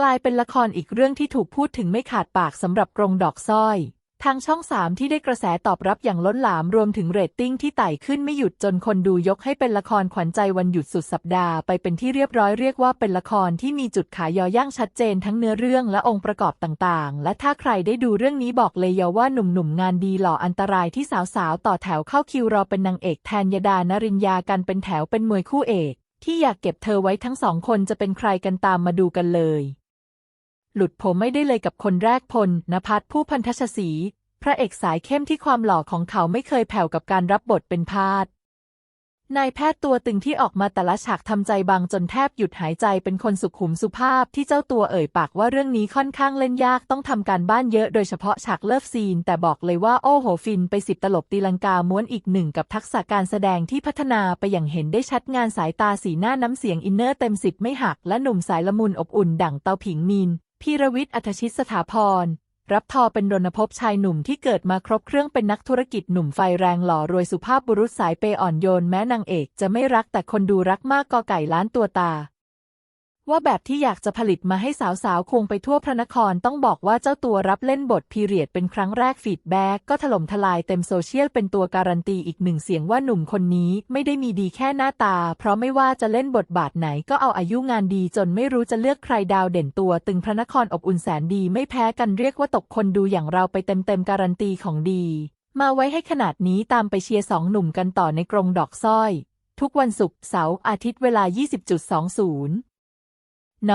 กลายเป็นละครอีกเรื่องที่ถูกพูดถึงไม่ขาดปากสำหรับกรงดอกสร้อย ทางช่องสามที่ได้กระแสตอบรับอย่างล้นหลามรวมถึงเรตติ้งที่ไต่ขึ้นไม่หยุดจนคนดูยกให้เป็นละครขวัญใจวันหยุดสุดสัปดาห์ไปเป็นที่เรียบร้อยเรียกว่าเป็นละครที่มีจุดขายยอย่างชัดเจนทั้งเนื้อเรื่องและองค์ประกอบต่างๆ และถ้าใครได้ดูเรื่องนี้บอกเลยยว่าหนุ่มๆงานดีหล่ออันตรายที่สาวๆต่อแถวเข้าคิวรอเป็นนางเอกแทนยดานริญญากันเป็นแถวเป็นมวยคู่เอกที่อยากเก็บเธอไว้ทั้งสองคนจะเป็นใครกันตามมาดูกันเลย หลุดผมไม่ได้เลยกับคนแรกพลนภัสผู้พันธชศรีพระเอกสายเข้มที่ความหล่อของเขาไม่เคยแผ่วกับการรับบทเป็นพาดนายแพทย์ตัวตึงที่ออกมาแต่ละฉากทำใจบางจนแทบหยุดหายใจเป็นคนสุขุมสุภาพที่เจ้าตัวเอ่ยปากว่าเรื่องนี้ค่อนข้างเล่นยากต้องทำการบ้านเยอะโดยเฉพาะฉากเลิฟซีน แต่บอกเลยว่าโอ้โหฟินไปสิบตลบตีลังกาม้วนอีกหนึ่งกับทักษะการแสดงที่พัฒนาไปอย่างเห็นได้ชัดงานสายตาสีหน้าน้ำเสียงอินเนอร์เต็มสิบไม่หักและหนุ่มสายละมุนอบอุ่นดั่งเตาผิงมีน พีรวิทย์อัธชิตสถาพร รับทอเป็นรณพบชายหนุ่มที่เกิดมาครบเครื่องเป็นนักธุรกิจหนุ่มไฟแรงหล่อรวยสุภาพบุรุษสายเปย์อ่อนโยนแม้นางเอกจะไม่รักแต่คนดูรักมากกอไก่ล้านตัวตา ว่าแบบที่อยากจะผลิตมาให้สาวๆคงไปทั่วพระนครต้องบอกว่าเจ้าตัวรับเล่นบทพีเรียดเป็นครั้งแรกฟีดแบ็กก็ถล่มทลายเต็มโซเชียลเป็นตัวการันตีอีกหนึ่งเสียงว่าหนุ่มคนนี้ไม่ได้มีดีแค่หน้าตา เพราะไม่ว่าจะเล่นบทบาทไหนก็เอาอายุงานดีจนไม่รู้จะเลือกใครดาวเด่นตัว ตึงพระนครอบอุ่นแสนดีไม่แพ้กันเรียกว่าตกคนดูอย่างเราไปเต็มๆการันตีของดี มาไว้ให้ขนาดนี้ตามไปเชียร์สองหนุ่มกันต่อในกรงดอกสร้อย ทุกวันศุกร์เสาร์อาทิตย์เวลา 20.20 น